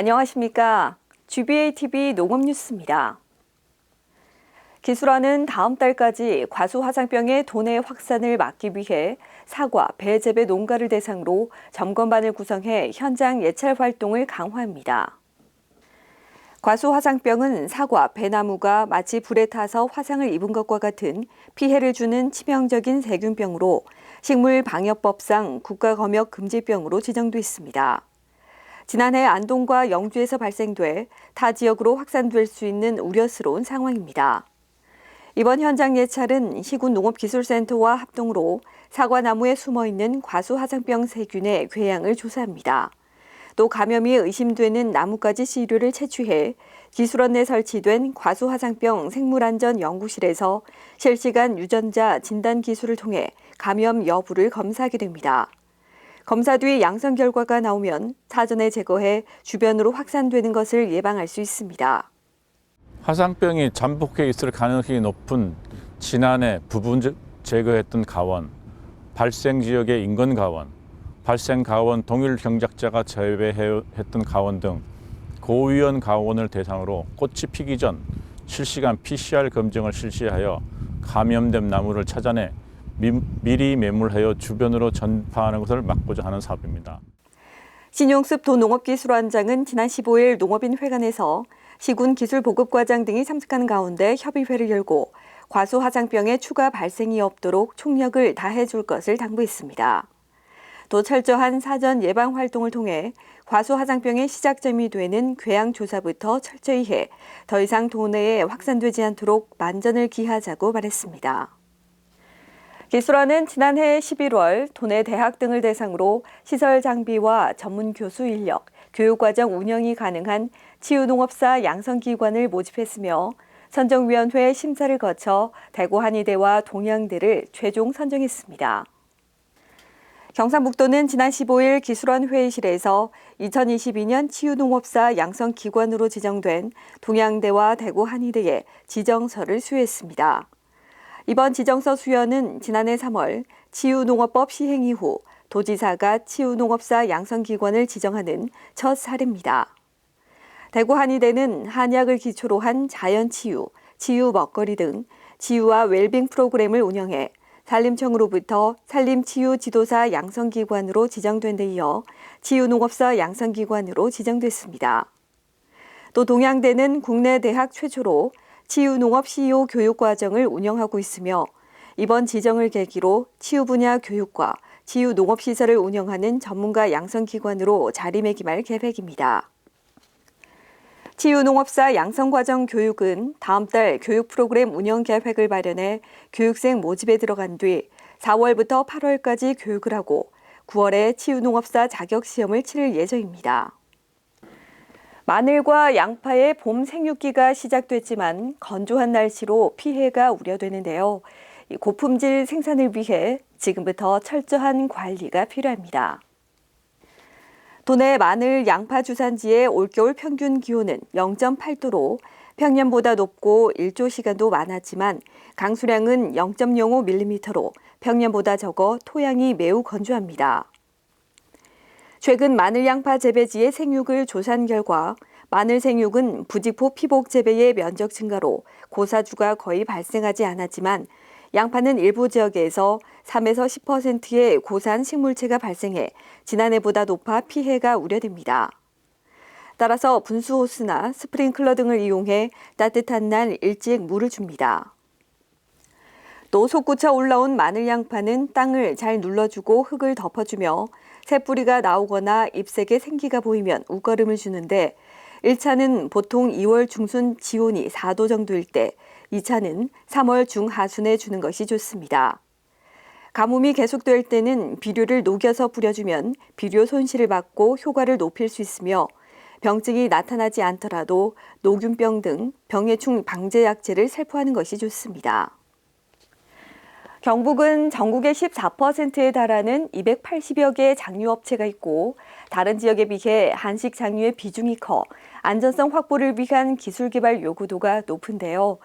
안녕하십니까. GBA TV 농업뉴스입니다. 기술원은 다음 달까지 과수 화상병의 도내 확산을 막기 위해 사과, 배 재배 농가를 대상으로 점검반을 구성해 현장 예찰 활동을 강화합니다. 과수 화상병은 사과, 배나무가 마치 불에 타서 화상을 입은 것과 같은 피해를 주는 치명적인 세균병으로 식물 방역법상 국가검역 금지병으로 지정돼 있습니다. 지난해 안동과 영주에서 발생돼 타 지역으로 확산될 수 있는 우려스러운 상황입니다. 이번 현장 예찰은 시군 농업기술센터와 합동으로 사과나무에 숨어 있는 과수화상병 세균의 궤양을 조사합니다. 또 감염이 의심되는 나뭇가지 시료를 채취해 기술원 내 설치된 과수화상병 생물안전 연구실에서 실시간 유전자 진단 기술을 통해 감염 여부를 검사하게 됩니다. 검사 뒤 양성 결과가 나오면 사전에 제거해 주변으로 확산되는 것을 예방할 수 있습니다. 화상병이 잠복해 있을 가능성이 높은 지난해 부분 제거했던 가원, 발생 지역의 인근 가원, 발생 가원 동일 경작자가 제외했던 가원 등 고위험 가원을 대상으로 꽃이 피기 전 실시간 PCR 검증을 실시하여 감염된 나무를 찾아내 미, 미리 매물하여 주변으로 전파하는 것을 막고자 하는 사업입니다. 신용습 도농업기술원장은 지난 15일 농업인 회관에서 시군 기술보급과장 등이 참석하는 가운데 협의회를 열고 과수화상병의 추가 발생이 없도록 총력을 다해 줄 것을 당부했습니다. 또 철저한 사전 예방 활동을 통해 과수화상병의 시작점이 되는 궤양 조사부터 철저히 해 더 이상 도내에 확산되지 않도록 만전을 기하자고 말했습니다. 기술원은 지난해 11월 도내 대학 등을 대상으로 시설 장비와 전문 교수 인력, 교육과정 운영이 가능한 치유농업사 양성기관을 모집했으며 선정위원회 심사를 거쳐 대구 한의대와 동양대를 최종 선정했습니다. 경상북도는 지난 15일 기술원 회의실에서 2022년 치유농업사 양성기관으로 지정된 동양대와 대구 한의대에 지정서를 수여했습니다. 이번 지정서 수여는 지난해 3월 치유농업법 시행 이후 도지사가 치유농업사 양성기관을 지정하는 첫 사례입니다. 대구 한의대는 한약을 기초로 한 자연치유, 치유 먹거리 등 치유와 웰빙 프로그램을 운영해 산림청으로부터 산림치유 지도사 양성기관으로 지정된 데 이어 치유농업사 양성기관으로 지정됐습니다. 또 동양대는 국내 대학 최초로 치유 농업 CEO 교육 과정을 운영하고 있으며 이번 지정을 계기로 치유 분야 교육과 치유 농업 시설을 운영하는 전문가 양성 기관으로 자리매김할 계획입니다. 치유농업사 양성과정 교육은 다음 달 교육 프로그램 운영 계획을 마련해 교육생 모집에 들어간 뒤 4월부터 8월까지 교육을 하고 9월에 치유농업사 자격시험을 치를 예정입니다. 마늘과 양파의 봄 생육기가 시작됐지만 건조한 날씨로 피해가 우려되는데요. 고품질 생산을 위해 지금부터 철저한 관리가 필요합니다. 도내 마늘 양파 주산지의 올겨울 평균 기온은 0.8도로 평년보다 높고 일조 시간도 많았지만 강수량은 0.05mm로 평년보다 적어 토양이 매우 건조합니다. 최근 마늘 양파 재배지의 생육을 조사한 결과 마늘 생육은 부직포 피복 재배의 면적 증가로 고사주가 거의 발생하지 않았지만 양파는 일부 지역에서 3에서 10%의 고산 식물체가 발생해 지난해보다 높아 피해가 우려됩니다. 따라서 분수호스나 스프링클러 등을 이용해 따뜻한 날 일찍 물을 줍니다. 또 솟구쳐 올라온 마늘 양파는 땅을 잘 눌러주고 흙을 덮어주며 새뿌리가 나오거나 잎색에 생기가 보이면 웃거름을 주는데 1차는 보통 2월 중순 지온이 4도 정도일 때 2차는 3월 중하순에 주는 것이 좋습니다. 가뭄이 계속될 때는 비료를 녹여서 뿌려주면 비료 손실을 막고 효과를 높일 수 있으며 병증이 나타나지 않더라도 녹균병 등 병해충 방제 약제를 살포하는 것이 좋습니다. 경북은 전국의 14%에 달하는 280여 개의 장류업체가 있고 다른 지역에 비해 한식 장류의 비중이 커 안전성 확보를 위한 기술 개발 요구도가 높은데요.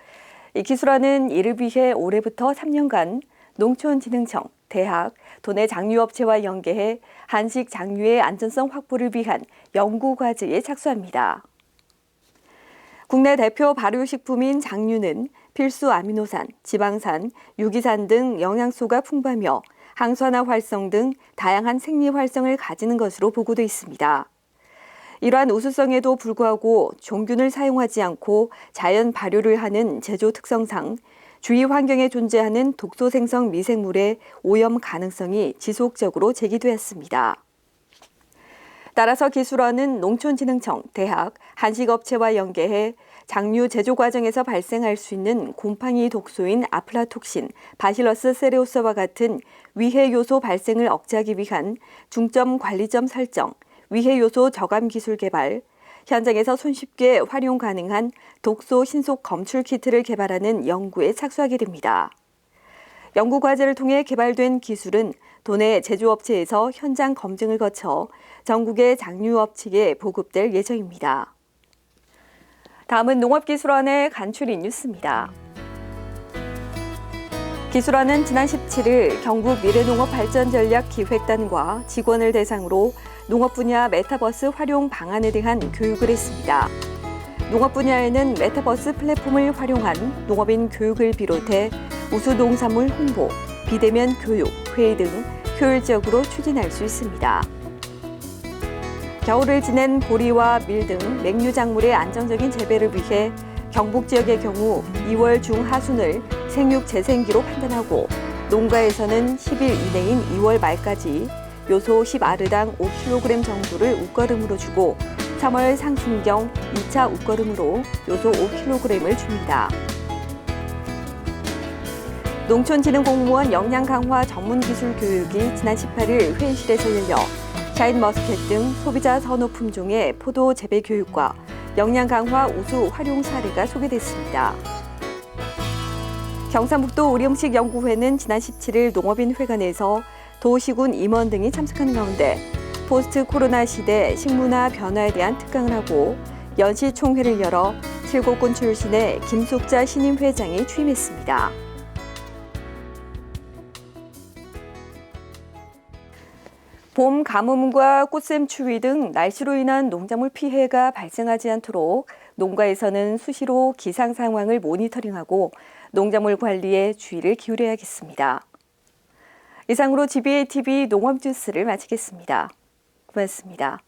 이 기술원은 이를 위해 올해부터 3년간 농촌진흥청, 대학, 도내 장류업체와 연계해 한식 장류의 안전성 확보를 위한 연구 과제에 착수합니다. 국내 대표 발효식품인 장류는 필수 아미노산, 지방산, 유기산 등 영양소가 풍부하며 항산화 활성 등 다양한 생리 활성을 가지는 것으로 보고돼 있습니다. 이러한 우수성에도 불구하고 종균을 사용하지 않고 자연 발효를 하는 제조 특성상 주위 환경에 존재하는 독소 생성 미생물의 오염 가능성이 지속적으로 제기되었습니다. 따라서 기술원은 농촌진흥청, 대학, 한식업체와 연계해 장류 제조 과정에서 발생할 수 있는 곰팡이 독소인 아플라톡신, 바실러스 세레오스와 같은 위해 요소 발생을 억제하기 위한 중점 관리점 설정, 위해 요소 저감 기술 개발, 현장에서 손쉽게 활용 가능한 독소 신속 검출 키트를 개발하는 연구에 착수하게 됩니다. 연구 과제를 통해 개발된 기술은 도내 제조업체에서 현장 검증을 거쳐 전국의 장류업 체에 보급될 예정입니다. 다음은 농업기술원의 간추린 뉴스입니다. 기술원은 지난 17일 경북 미래농업발전전략기획단과 직원을 대상으로 농업 분야 메타버스 활용 방안에 대한 교육을 했습니다. 농업 분야에는 메타버스 플랫폼을 활용한 농업인 교육을 비롯해 우수 농산물 홍보, 비대면 교육, 회의 등 효율적으로 추진할 수 있습니다. 겨울을 지낸 보리와 밀 등 맹류 작물의 안정적인 재배를 위해 경북 지역의 경우 2월 중하순을 생육 재생기로 판단하고 농가에서는 10일 이내인 2월 말까지 요소 10아르당 5kg 정도를 웃거름으로 주고 3월 상순경 2차 웃거름으로 요소 5kg을 줍니다. 농촌진흥공무원 역량 강화 전문 기술 교육이 지난 18일 회의실에서 열려 샤인 머스켓 등 소비자 선호 품종의 포도 재배 교육과 역량 강화 우수 활용 사례가 소개됐습니다. 경상북도 우리음식 연구회는 지난 17일 농업인 회관에서 도시군 임원 등이 참석하는 가운데 포스트 코로나 시대 식문화 변화에 대한 특강을 하고 연시 총회를 열어 칠곡군 출신의 김숙자 신임 회장이 취임했습니다. 봄 가뭄과 꽃샘 추위 등 날씨로 인한 농작물 피해가 발생하지 않도록 농가에서는 수시로 기상 상황을 모니터링하고 농작물 관리에 주의를 기울여야겠습니다. 이상으로 GBA TV 농업 뉴스를 마치겠습니다. 고맙습니다.